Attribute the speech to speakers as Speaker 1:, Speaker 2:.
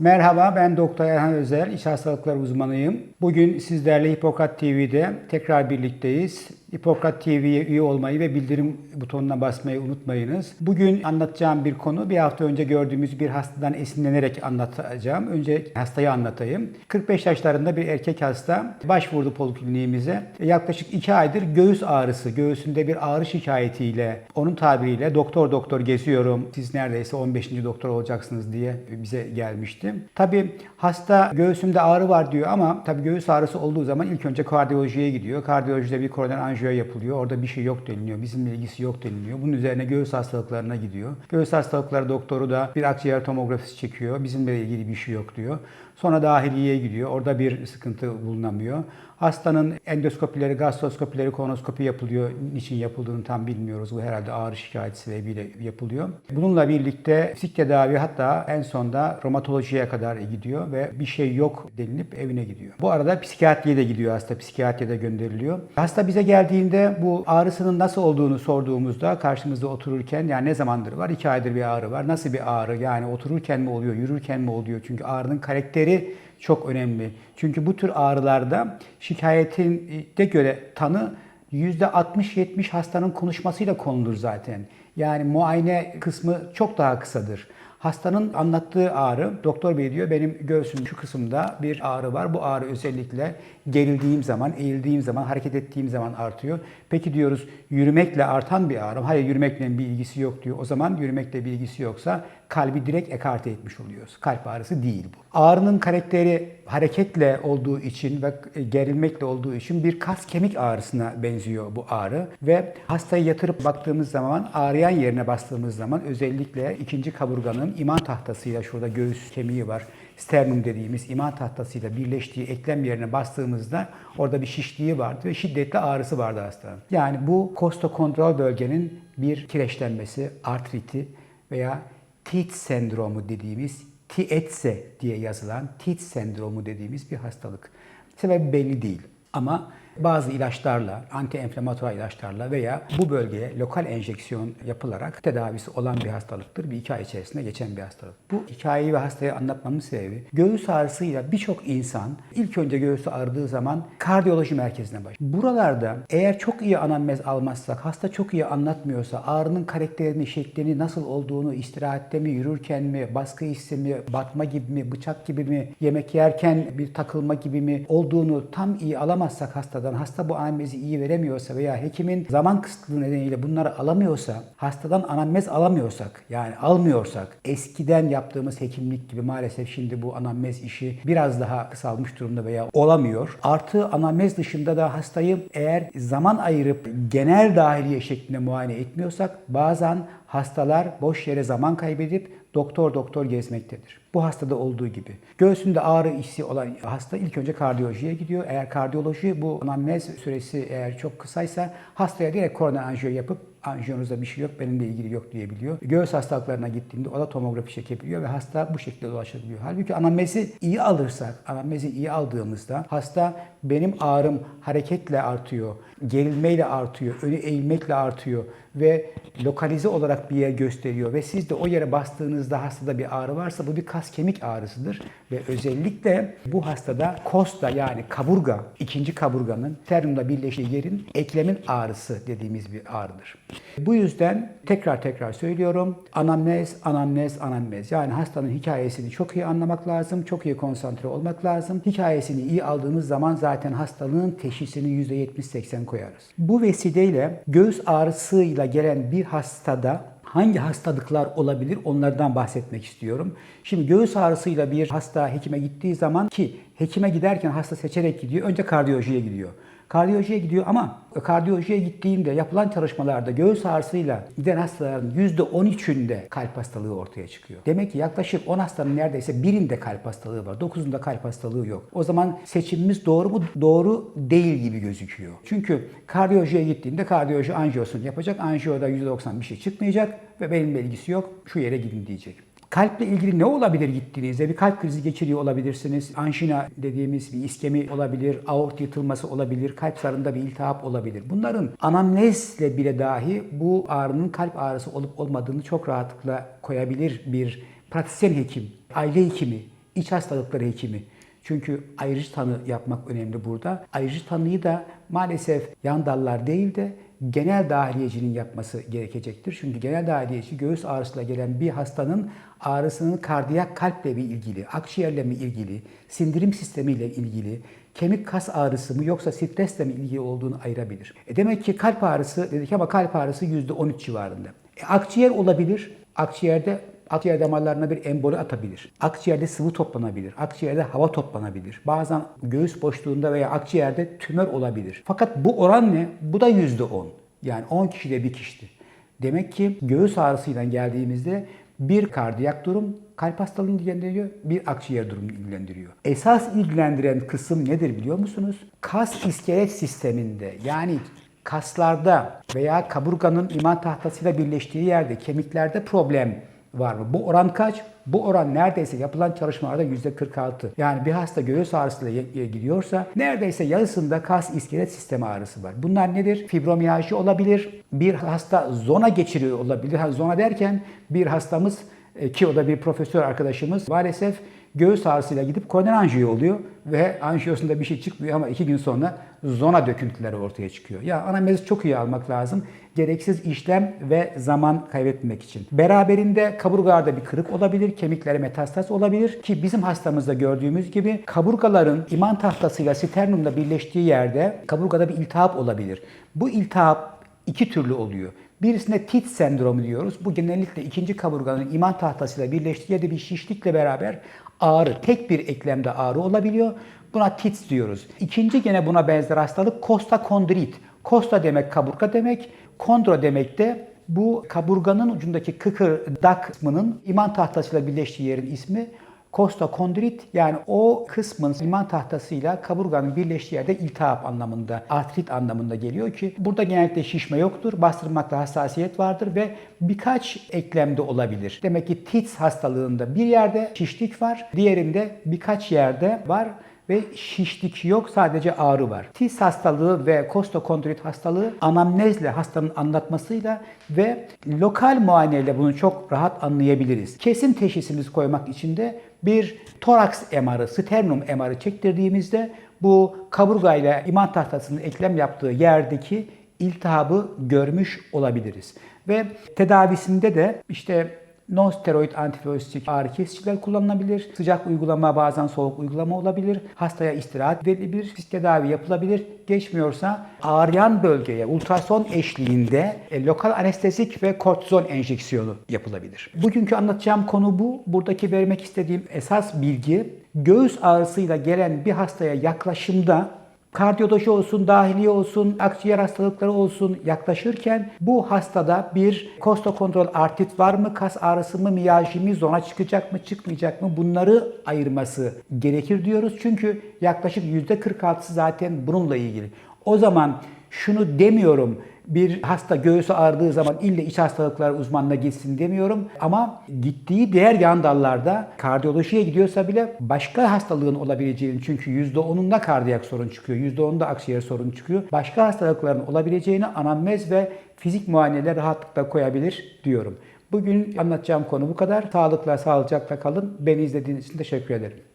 Speaker 1: Merhaba ben Doktor Erhan Özel, İç Hastalıkları uzmanıyım. Bugün sizlerle Hipokrat TV'de tekrar birlikteyiz. Hipokrat TV'ye üye olmayı ve bildirim butonuna basmayı unutmayınız. Bugün anlatacağım bir konu bir hafta önce gördüğümüz bir hastadan esinlenerek anlatacağım. Önce hastayı anlatayım. 45 yaşlarında bir erkek hasta başvurdu polikliniğimize. Yaklaşık 2 aydır göğüs ağrısı, göğsünde bir ağrı şikayetiyle, onun tabiriyle doktor doktor geziyorum, siz neredeyse 15. doktor olacaksınız diye bize gelmişti. Tabii hasta göğsümde ağrı var diyor ama tabii göğüs ağrısı olduğu zaman ilk önce kardiyolojiye gidiyor. Kardiyolojide bir koroner anjiyo yapılıyor. Orada bir şey yok deniliyor. Bizimle ilgisi yok deniliyor. Bunun üzerine göğüs hastalıklarına gidiyor. Göğüs hastalıkları doktoru da bir akciğer tomografisi çekiyor. Bizimle ilgili bir şey yok diyor. Sonra dahiliyeye gidiyor. Orada bir sıkıntı bulunamıyor. Hastanın endoskopileri, gastroskopileri, kolonoskopi yapılıyor. Niçin yapıldığını tam bilmiyoruz. Bu herhalde ağrı şikayeti sebebiyle yapılıyor. Bununla birlikte fizik tedavi hatta en sonda romatolojiye kadar gidiyor ve bir şey yok denilip evine gidiyor. Bu arada psikiyatriye de gidiyor hasta. Psikiyatriye de gönderiliyor. Hasta bize geldiğinde bu ağrısının nasıl olduğunu sorduğumuzda karşımızda otururken yani ne zamandır var? İki aydır bir ağrı var. Nasıl bir ağrı? Yani otururken mi oluyor, yürürken mi oluyor? Çünkü ağrının karakteri çok önemli. Çünkü bu tür ağrılarda şikayetin de göre tanı %60-70 hastanın konuşmasıyla konulur zaten. Yani muayene kısmı çok daha kısadır. Hastanın anlattığı ağrı, doktor bey diyor benim göğsüm şu kısımda bir ağrı var. Bu ağrı özellikle gerildiğim zaman, eğildiğim zaman, hareket ettiğim zaman artıyor. Peki diyoruz yürümekle artan bir ağrı. Hayır yürümekle bir ilgisi yok diyor. O zaman yürümekle bir ilgisi yoksa kalbi direkt ekarte etmiş oluyoruz. Kalp ağrısı değil bu. Ağrının karakteri hareketle olduğu için ve gerilmekle olduğu için bir kas kemik ağrısına benziyor bu ağrı. Ve hastayı yatırıp baktığımız zaman ağrıyan yerine bastığımız zaman özellikle ikinci kaburganın iman tahtasıyla şurada göğüs kemiği var sternum dediğimiz iman tahtasıyla birleştiği eklem yerine bastığımızda orada bir şişliği vardı ve şiddetli ağrısı vardı hastanın. Yani bu kostokondral bölgenin bir kireçlenmesi, artriti veya Tietz sendromu dediğimiz Tietze diye yazılan Tietz sendromu dediğimiz bir hastalık. Sebebi belli değil ama bazı ilaçlarla, anti-enflamatuar ilaçlarla veya bu bölgeye lokal enjeksiyon yapılarak tedavisi olan bir hastalıktır. Bir iki ay içerisinde geçen bir hastalık. Bu hikayeyi ve hastayı anlatmamın sebebi göğüs ağrısıyla birçok insan ilk önce göğsü ağrıdığı zaman kardiyoloji merkezine başlıyor. Buralarda eğer çok iyi anamnez almazsak, hasta çok iyi anlatmıyorsa, ağrının karakterini, şeklini, nasıl olduğunu, istirahatte mi, yürürken mi, baskı hissi mi, batma gibi mi, bıçak gibi mi, yemek yerken bir takılma gibi mi olduğunu tam iyi alamazsak hastadan, hasta bu anamnezi iyi veremiyorsa veya hekimin zaman kısıtlığı nedeniyle bunları alamıyorsa, hastadan anamnez alamıyorsak, yani almıyorsak, eskiden yaptığımız hekimlik gibi maalesef şimdi bu anamnez işi biraz daha kısalmış durumda veya olamıyor. Artı anamnez dışında da hastayı eğer zaman ayırıp genel dahiliye şeklinde muayene etmiyorsak bazen hastalar boş yere zaman kaybedip doktor doktor gezmektedir. Bu hastada olduğu gibi. Göğsünde ağrı hissi olan hasta ilk önce kardiyolojiye gidiyor. Eğer kardiyoloji bu anamnez süresi eğer çok kısaysa hastaya direkt koroner anjiyo yapıp anjiyonuzda bir şey yok, benimle ilgili yok diyebiliyor. Göğüs hastalıklarına gittiğinde o da tomografi çekebiliyor ve hasta bu şekilde ulaşabiliyor. Halbuki anamnezi iyi alırsak, anamnezi iyi aldığımızda hasta benim ağrım hareketle artıyor, gerilmeyle artıyor, önü eğilmekle artıyor ve lokalize olarak bir yer gösteriyor ve siz de o yere bastığınızda hastada bir ağrı varsa bu bir kas kemik ağrısıdır ve özellikle bu hastada kosta yani kaburga, ikinci kaburganın sternumla birleştiği yerin eklemin ağrısı dediğimiz bir ağrıdır. Bu yüzden tekrar tekrar söylüyorum. Anamnez, anamnez, anamnez. Yani hastanın hikayesini çok iyi anlamak lazım, çok iyi konsantre olmak lazım. Hikayesini iyi aldığımız zaman zaten hastalığın teşhisini %70-80 koyarız. Bu vesileyle göğüs ağrısıyla gelen bir hastada hangi hastalıklar olabilir onlardan bahsetmek istiyorum. Şimdi göğüs ağrısıyla bir hasta hekime gittiği zaman ki hekime giderken hasta seçerek gidiyor. Önce kardiyolojiye gidiyor. Kardiyolojiye gidiyor ama kardiyolojiye gittiğinde yapılan çalışmalarda göğüs ağrısıyla giden hastaların %13'ünde kalp hastalığı ortaya çıkıyor. Demek ki yaklaşık 10 hastanın neredeyse birinde kalp hastalığı var. 9'unda kalp hastalığı yok. O zaman seçimimiz doğru mu? Doğru değil gibi gözüküyor. Çünkü kardiyolojiye gittiğinde kardiyoloji anjiyosunu yapacak. Anjiyoda %90 bir şey çıkmayacak ve benimle ilgisi yok. Şu yere gidin diyecek. Kalple ilgili ne olabilir gittiğinizde? Bir kalp krizi geçiriyor olabilirsiniz. Anjina dediğimiz bir iskemi olabilir, aort yırtılması olabilir, kalp zarında bir iltihap olabilir. Bunların anamnezle bile dahi bu ağrının kalp ağrısı olup olmadığını çok rahatlıkla koyabilir bir pratisyen hekim, aile hekimi, iç hastalıkları hekimi. Çünkü ayrıcı tanı yapmak önemli burada. Ayrıcı tanıyı da maalesef yan dallar değil de genel dahiliyecinin yapması gerekecektir. Çünkü genel dahiliyeci göğüs ağrısıyla gelen bir hastanın ağrısının kardiyak kalple mi ilgili, akciğerle mi ilgili, sindirim sistemiyle ilgili, kemik kas ağrısı mı yoksa stresle mi ilgili olduğunu ayırabilir. E demek ki kalp ağrısı dedik ama kalp ağrısı %13 civarında. E akciğer olabilir. Akciğerde Akciğer damarlarına bir emboli atabilir. Akciğerde sıvı toplanabilir. Akciğerde hava toplanabilir. Bazen göğüs boşluğunda veya akciğerde tümör olabilir. Fakat bu oran ne? Bu da %10. Yani 10 kişide bir kişi. Demek ki göğüs ağrısıyla geldiğimizde bir kardiyak durum kalp hastalığını ilgilendiriyor, bir akciğer durumunu ilgilendiriyor. Esas ilgilendiren kısım nedir biliyor musunuz? Kas iskelet sisteminde yani kaslarda veya kaburganın iman tahtasıyla birleştiği yerde kemiklerde problem var mı? Bu oran kaç? Bu oran neredeyse yapılan çalışmalarda %46. Yani bir hasta göğüs ağrısıyla gidiyorsa neredeyse yarısında kas iskelet sistemi ağrısı var. Bunlar nedir? Fibromiyalji olabilir. Bir hasta zona geçiriyor olabilir. Zona derken bir hastamız e, ki o da bir profesör arkadaşımız maalesef göğüs ağrısıyla gidip koroner anjiyo oluyor ve anjiyosunda bir şey çıkmıyor ama iki gün sonra zona döküntüleri ortaya çıkıyor. Ya anamnezi çok iyi almak lazım. Gereksiz işlem ve zaman kaybetmek için. Beraberinde kaburgalarda bir kırık olabilir, kemiklere metastaz olabilir ki bizim hastamızda gördüğümüz gibi kaburgaların iman tahtasıyla sternumla birleştiği yerde kaburgada bir iltihap olabilir. Bu iltihap iki türlü oluyor. Birisine tit sendromu diyoruz. Bu genellikle ikinci kaburganın iman tahtasıyla birleştiği yerde bir şişlikle beraber ağrı, tek bir eklemde ağrı olabiliyor. Buna TITS diyoruz. İkinci gene buna benzer hastalık kostokondrit. Kosta demek kaburga demek, kondro demek de bu kaburganın ucundaki kıkırdak kısmının iman tahtasıyla birleştiği yerin ismi kostokondrit yani o kısmın iman tahtasıyla kaburganın birleştiği yerde iltihap anlamında, artrit anlamında geliyor ki burada genellikle şişme yoktur, bastırmakta hassasiyet vardır ve birkaç eklemde olabilir. Demek ki TITS hastalığında bir yerde şişlik var, diğerinde birkaç yerde var ve şişlik yok sadece ağrı var. TIS hastalığı ve kostokondrit hastalığı anamnezle hastanın anlatmasıyla ve lokal muayeneyle bunu çok rahat anlayabiliriz. Kesin teşhisimiz koymak için de bir toraks MR'ı, sternum MR'ı çektirdiğimizde bu kaburgayla iman tahtasının eklem yaptığı yerdeki iltihabı görmüş olabiliriz. Ve tedavisinde de işte Non-steroid antibiyotik ağrı kesiciler kullanılabilir. Sıcak uygulama bazen soğuk uygulama olabilir. Hastaya istirahat verilebilir. Fizik tedavi yapılabilir. Geçmiyorsa ağrıyan bölgeye ultrason eşliğinde e, lokal anestezik ve kortizon enjeksiyonu yapılabilir. Bugünkü anlatacağım konu bu. Buradaki vermek istediğim esas bilgi göğüs ağrısıyla gelen bir hastaya yaklaşımda kardiyoloji olsun, dahiliye olsun, akciğer hastalıkları olsun yaklaşırken bu hastada bir kostokontrol artrit var mı, kas ağrısı mı, miyajı mı, zona çıkacak mı, çıkmayacak mı bunları ayırması gerekir diyoruz. Çünkü yaklaşık %46'sı zaten bununla ilgili. O zaman şunu demiyorum, bir hasta göğsü ağrıdığı zaman ille iç hastalıklar uzmanına gitsin demiyorum. Ama gittiği diğer yan dallarda kardiyolojiye gidiyorsa bile başka hastalığın olabileceğini çünkü %10'unda kardiyak sorun çıkıyor, %10'unda akciğer sorun çıkıyor. Başka hastalıkların olabileceğini anamnez ve fizik muayeneler rahatlıkla koyabilir diyorum. Bugün anlatacağım konu bu kadar. Sağlıkla, sağlıcakla kalın. Beni izlediğiniz için teşekkür ederim.